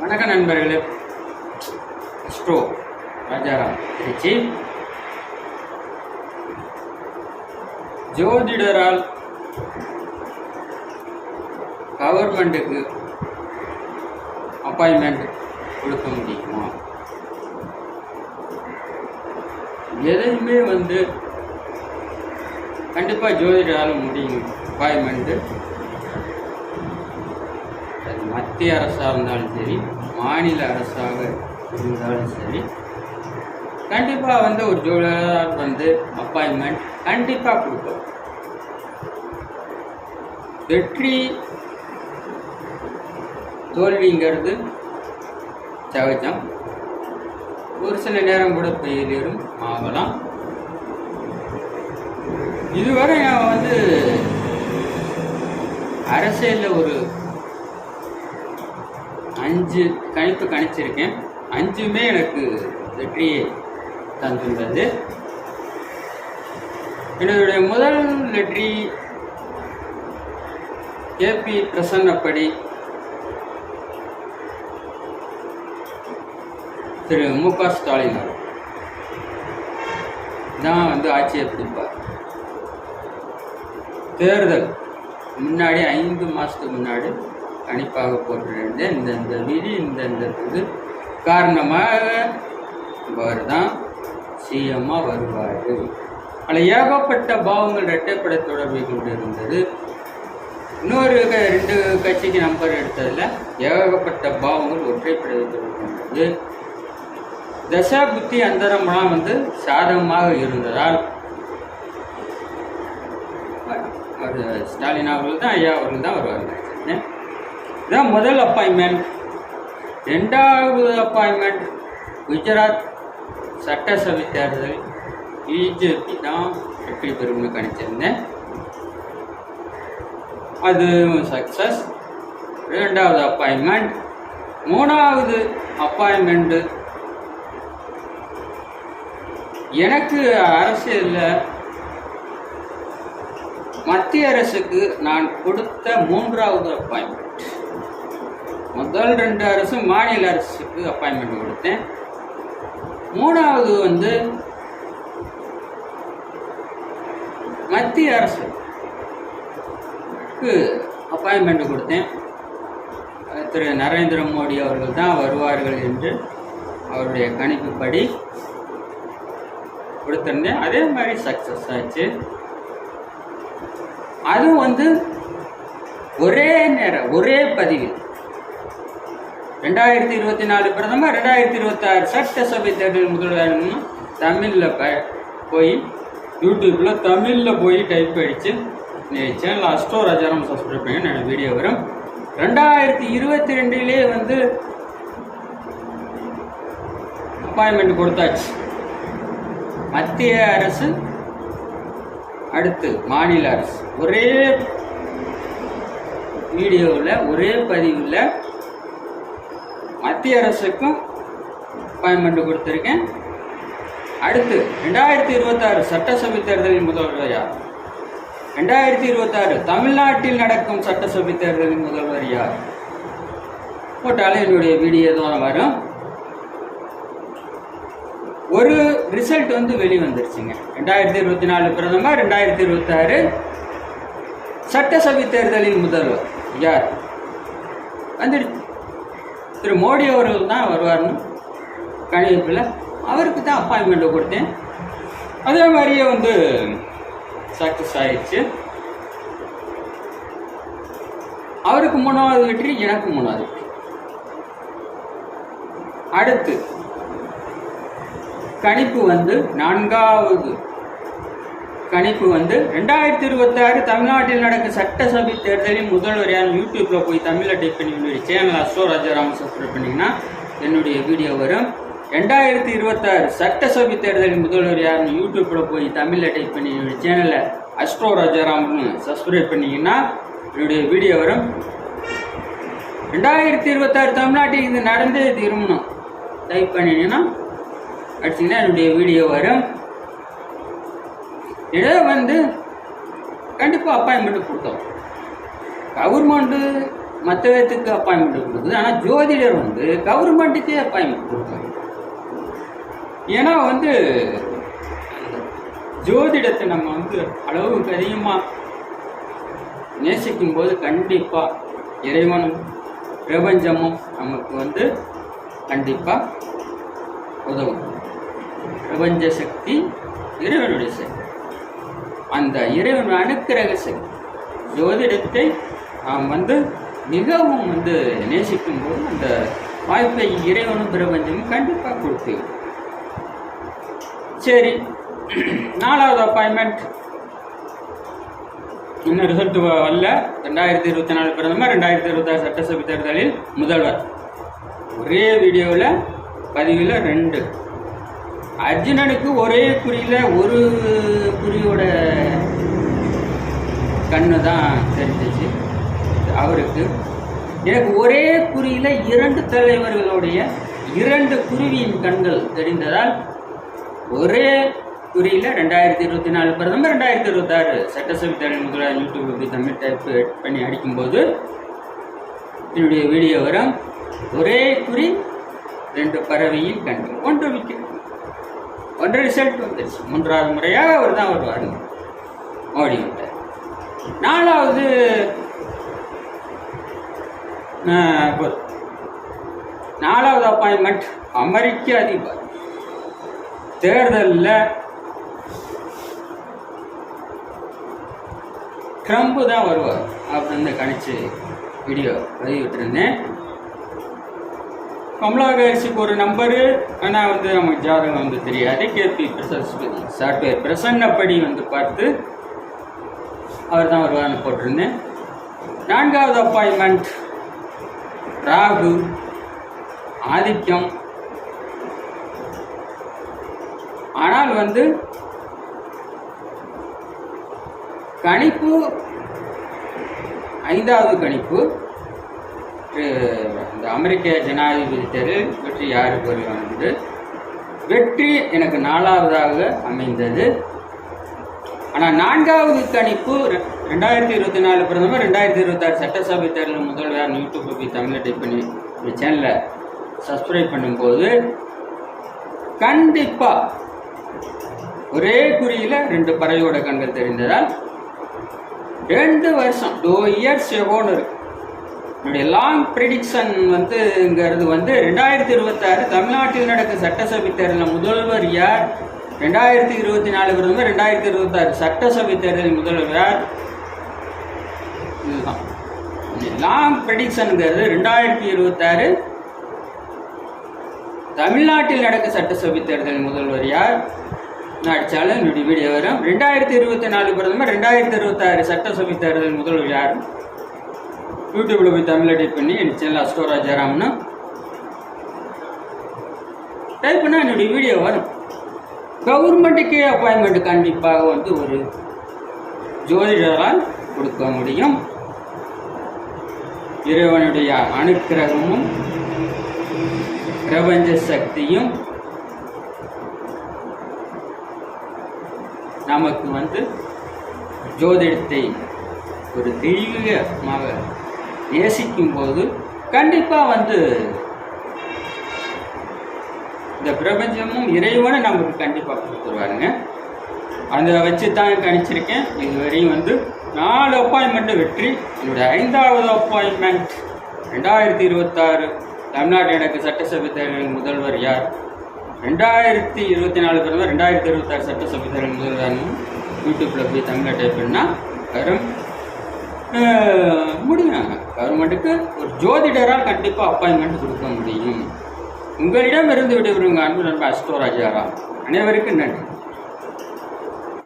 வணக்க நண்பர்களே. ஸ்டோ ராஜாராம் திருச்சி. ஜோதிடரால் கவர்மெண்ட்டுக்கு அப்பாயின்மெண்ட் கொடுக்க முடியுமா? எதையுமே வந்து கண்டிப்பாக ஜோதிடரால் முடியும் அப்பாயின்மெண்ட்டு மத்திய அரசாக இருந்தாலும் சரி மாநில அரசாக இருந்தாலும் சரி கண்டிப்பாக வந்து ஒரு ஜூலர் வந்து அப்பாயின்மெண்ட் கண்டிப்பாக கொடுக்கும் வெற்றி தோல்விங்கிறது சகஜம். ஒரு சில நேரம் கூட பெயிலும் ஆகலாம். இதுவரை நான் வந்து அரசியலில் ஒரு அஞ்சு கணிப்பு கணிச்சிருக்கேன். அஞ்சுமே எனக்கு வெற்றியை தந்துள்ளது. என்னுடைய முதல் வெற்றி கேபி பிரசன்னப்படி திரு மு க ஸ்டாலின் தான் வந்து ஆட்சியை பிடிப்பார். தேர்தல் முன்னாடி ஐந்து மாதத்துக்கு முன்னாடி கணிப்பாக போட்டிருந்தேன் இந்த இந்த விதி இந்த இந்த இது காரணமாக அவர் தான் சிஎம்மாக வருவார் பல ஏகப்பட்ட பாவங்கள் இரட்டைப்பட தொடர்பை கொண்டு இருந்தது இன்னொரு க- ரெண்டு கட்சிக்கு நம்பர் எடுத்ததில் ஏகப்பட்ட பாவங்கள் ஒற்றைப்படை தொடர்பு தசா புத்தி அந்தரம்லாம் வந்து சாதகமாக இருந்ததால் அது ஸ்டாலின் அவர்கள் தான் ஐயா அவர்கள் தான் வருவாங்க இதான் முதல் அப்பாயின்மெண்ட் ரெண்டாவது அப்பாயின்மெண்ட் குஜராத் சட்டசபை தேர்தல். பிஜேபி தான் வெற்றி பெறும்னு கணிச்சிருந்தேன். அது சக்ஸஸ் ரெண்டாவது அப்பாயின்மெண்ட் மூணாவது அப்பாயின்மெண்ட்டு எனக்கு அரசியலில் மத்திய அரசுக்கு நான் கொடுத்த மூன்றாவது அப்பாயின்மெண்ட் முதல் ரெண்டு அரசு மாநில அரசுக்கு அப்பாயின்மெண்ட் கொடுத்தேன். மூணாவது வந்து மத்திய அரசுக்கு அப்பாயின்மெண்ட் கொடுத்தேன். திரு நரேந்திர மோடி அவர்கள் தான் வருவார்கள் என்று அவருடைய கணிப்புப்படி கொடுத்துருந்தேன். அதே மாதிரி சக்ஸஸ் ஆச்சு. அதுவும் வந்து ஒரே நேரம் ஒரே பதிவில் ரெண்டாயிரத்தி இருபத்தி நாலு பிரதமர் ரெண்டாயிரத்தி இருபத்தாறு சட்டசபை தேர்தல் முதல்வர்னு தமிழில் ப போய் யூடியூப்பில் தமிழில் போய் டைப் அடித்து சேனல் அஸ்டோ ராஜாராம் சப்ஸ்கிரைப் பண்ணி நான் வீடியோ வரும். ரெண்டாயிரத்தி இருபத்தி ரெண்டுலேயே வந்து அப்பாயின்மெண்ட் கொடுத்தாச்சு. மத்திய அரசு அடுத்து மாநில அரசு. ஒரே வீடியோவில் ஒரே பதிவில் மத்திய அரசுக்கும் அப்பாயின்மெண்ட் கொடுத்துருக்கேன். அடுத்து ரெண்டாயிரத்தி இருபத்தாறு சட்டசபை தேர்தலின் முதல்வர் யார்? ரெண்டாயிரத்தி இருபத்தாறு தமிழ்நாட்டில் நடக்கும் சட்டசபை தேர்தலின் முதல்வர் யார்? போட்டாலும் என்னுடைய வீடியோ தான் வரும். ஒரு ரிசல்ட் வந்து வெளி வந்துருச்சுங்க ரெண்டாயிரத்தி இருபத்தி நாலு பிரதமர் ரெண்டாயிரத்தி இருபத்தாறு சட்டசபை தேர்தலின் முதல்வர் யார்? வந்துடுச்சு திரு மோடி அவர்கள் தான் வருவார்னு கணிப்பில் அவருக்கு தான் அப்பாயின்மெண்ட் கொடுத்தேன். அதே மாதிரியே வந்து சக்ஸஸ் ஆயிடுச்சு. அவருக்கு மூணாவது வெற்றி எனக்கு மூணாவது வெற்றி. அடுத்து கணிப்பு வந்து நான்காவது கணிப்பு வந்து ரெண்டாயிரத்தி இருபத்தாறு தமிழ்நாட்டில் நடக்கும் சட்டசபை தேர்தலின் முதல்வர் யார்? யூடியூப்பில் போய் தமிழில் டைப் பண்ணி என்னுடைய சேனல் அஸ்வோ ராஜாராம சப்ஸ்கிரைப் பண்ணிங்கன்னா என்னுடைய வீடியோ வரும். ரெண்டாயிரத்தி இருபத்தாறு சட்டசபை தேர்தலின் முதல்வர் யாருன்னு யூடியூப்பில் போய் தமிழில் டைப் பண்ணி என்னுடைய சேனலை அஸ்ட்ரோ ராஜாராம்னு சப்ஸ்கிரைப் பண்ணிங்கன்னா என்னுடைய வீடியோ வரும். ரெண்டாயிரத்தி இருபத்தாறு தமிழ்நாட்டில் இது நடந்தே திரும்பணும் டைப் பண்ணினீங்கன்னா அடிச்சிங்கன்னா என்னுடைய வீடியோ வரும். இதை வந்து கண்டிப்பாக அப்பாயின்மெண்ட் கொடுத்தோம். கவர்மெண்ட்டு மற்ற விதத்துக்கு அப்பாயின்மெண்ட் கொடுக்குது ஆனால் ஜோதிடர் வந்து கவர்மெண்ட்டுக்கே அப்பாயின்மெண்ட் கொடுத்தாங்க ஏன்னா வந்து ஜோதிடத்தை நம்ம வந்து அளவுக்கு அதிகமாக நேசிக்கும் போது கண்டிப்பாக இறைவனும் பிரபஞ்சமும் நமக்கு வந்து கண்டிப்பாக உதவும். பிரபஞ்ச சக்தி இறைவனுடைய சக்தி. அந்த இறைவன் அனுக்கிரக சக்தி ஜோதிடத்தை நாம் வந்து மிகவும் வந்து நேசிக்கும் போது அந்த வாய்ப்பை இறைவனும் பிரபஞ்சமும் கண்டிப்பாக கொடுத்து. சரி. நாலாவது அப்பாயின்மெண்ட் இன்னும் ரிசல்ட் வரல. ரெண்டாயிரத்தி இருபத்தி நாலு பிரதமர் ரெண்டாயிரத்தி இருபத்தாறு சட்டசபை தேர்தலில் முதல்வர். ஒரே வீடியோவில் பதிவில் ரெண்டு. அர்ஜுனனுக்கு ஒரே குறியில் ஒரு குறியோட கண்ணு தான் தெரிஞ்சிச்சு. அவருக்கு எனக்கு ஒரே குறியில் இரண்டு தலைவர்களுடைய இரண்டு குருவியின் கண்கள் தெரிந்ததால் ஒரே குறியில் ரெண்டாயிரத்தி இருபத்தி நாலு பிரதமர் ரெண்டாயிரத்தி இருபத்தாறு சட்டசபை தலைவர் முதல்வர் யூடியூப் தமிழ் டைப் பண்ணி அடிக்கும்போது என்னுடைய வீடியோ வரும். ஒரே குறி ரெண்டு பறவையின் கண்கள். ஒன்று விக்கெட் ஒன்று ரிசல்ட் வந்துருச்சு. மூன்றாவது முறையாக அவர் தான் வருவார். மோடி விட்டார் நாலாவது நாலாவது அப்பாயின்மெண்ட் அமெரிக்க அதிபர். தேர்தலில் ட்ரம்ப் தான் வருவார் அப்படின்னு கணிச்சு வீடியோ பதிவிட்டிருந்தேன் கமலா ஹாரிஸுக்கு ஒரு நம்பரு ஆனால் வந்து நமக்கு ஜாதகம் வந்து தெரியாது. கேபி பிரசஸ்பதி சாஃப்ட்வேர் பிரசன்னப்படி வந்து பார்த்து அவர் தான் வருவார்னு போட்டிருந்தேன். நான்காவது அப்பாயின்மெண்ட் ராகு ஆதிக்கம். ஆனால் வந்து கணிப்பு ஐந்தாவது கணிப்பு இந்த அமெரிக்க ஜனாதிபதி தேர்தல் வெற்றி யாருக்கு வருவானது வெற்றி எனக்கு நாலாவதாக அமைந்தது. ஆனால் நான்காவது கணிப்பு ரெ- ரெண்டாயிரத்தி இருபத்தி நாலு பிரதமர் ரெண்டாயிரத்தி இருபத்தாறு சட்டசபை தேர்தல் முதல்வர் யூடியூப் போய் தமிழில் டைப் பண்ணி இந்த சேனலை சப்ஸ்கிரைப் பண்ணும்போது கண்டிப்பாக ஒரே குறியில் ரெண்டு பறவையோட கண்கள் தெரிந்ததால் ரெண்டு வருஷம் டூ இயர்ஸ் எவோன்னு இருக்கு. என்னுடைய லாங் ப்ரிடிக்ஷன் வந்துங்கிறது வந்து ரெண்டாயிரத்தி இருபத்தாறு தமிழ்நாட்டில் நடக்கும் சட்டசபை தேர்தலில் முதல்வர் யார்? ரெண்டாயிரத்தி இருபத்தி நாலு பிரதமர் ரெண்டாயிரத்தி இருபத்தாறு. சட்டசபை தேர்தல் முதல்வர் யார்? இதுதான். லாங் ப்ரெடிக்ஷனுங்கிறது ரெண்டாயிரத்தி இருபத்தாறு. தமிழ்நாட்டில் நடக்க சட்டசபை தேர்தல் முதல்வர் யார்? நான் அடித்தாலும் என்னுடைய வீடியோ வரும். ரெண்டாயிரத்தி இருபத்தி நாலு பிரதமர் ரெண்டாயிரத்தி இருபத்தாறு சட்டசபை தேர்தல் முதல்வர் யார்? யூடியூப்பில் போய் தமிழ் டைப் பண்ணி என் சேனல் அஸ்டோ ராஜாராம்னு டைப் பண்ணால் என்னுடைய வீடியோ வரும். கவர்மெண்ட்டுக்கே அப்பாயின்மெண்ட் கண்டிப்பாக வந்து ஒரு ஜோதிடரால் கொடுக்க முடியும். இறைவனுடைய அனுக்கிரகமும் பிரபஞ்ச சக்தியும் நமக்கு வந்து ஜோதிடத்தை ஒரு தெய்வீகமாக நேசிக்கும் போது கண்டிப்பாக வந்து இந்த பிரபஞ்சமும் இறைவனை நமக்கு கண்டிப்பாக கொடுத்துருவாருங்க. அந்த வச்சு தான் கணிச்சிருக்கேன். இதுவரையும் வந்து நாலு அப்பாயின்மெண்ட்டு வெற்றி என்னுடைய ஐந்தாவது அப்பாயின்மெண்ட் ரெண்டாயிரத்தி இருபத்தாறு. தமிழ்நாடு எனக்கு சட்டசபை தேர்தலில் முதல்வர் யார்? ரெண்டாயிரத்தி இருபத்தி நாலு பிரதமர் ரெண்டாயிரத்தி இருபத்தாறு சட்டசபை தேர்தல் முதல்வர் யூடியூப்பில் போய் தமிழில் டைப் பண்ணால் வரும் முடியும் கவர்மெண்ட்டுக்கு ஒரு ஜோதிடரால் கண்டிப்பாக அப்பாயின்மெண்ட் கொடுக்க முடியும். உங்களிடம் இருந்து விடைபெறுங்க அன்பு நண்பர் அஸ்தோராஜாரா அனைவருக்கும் நன்றி.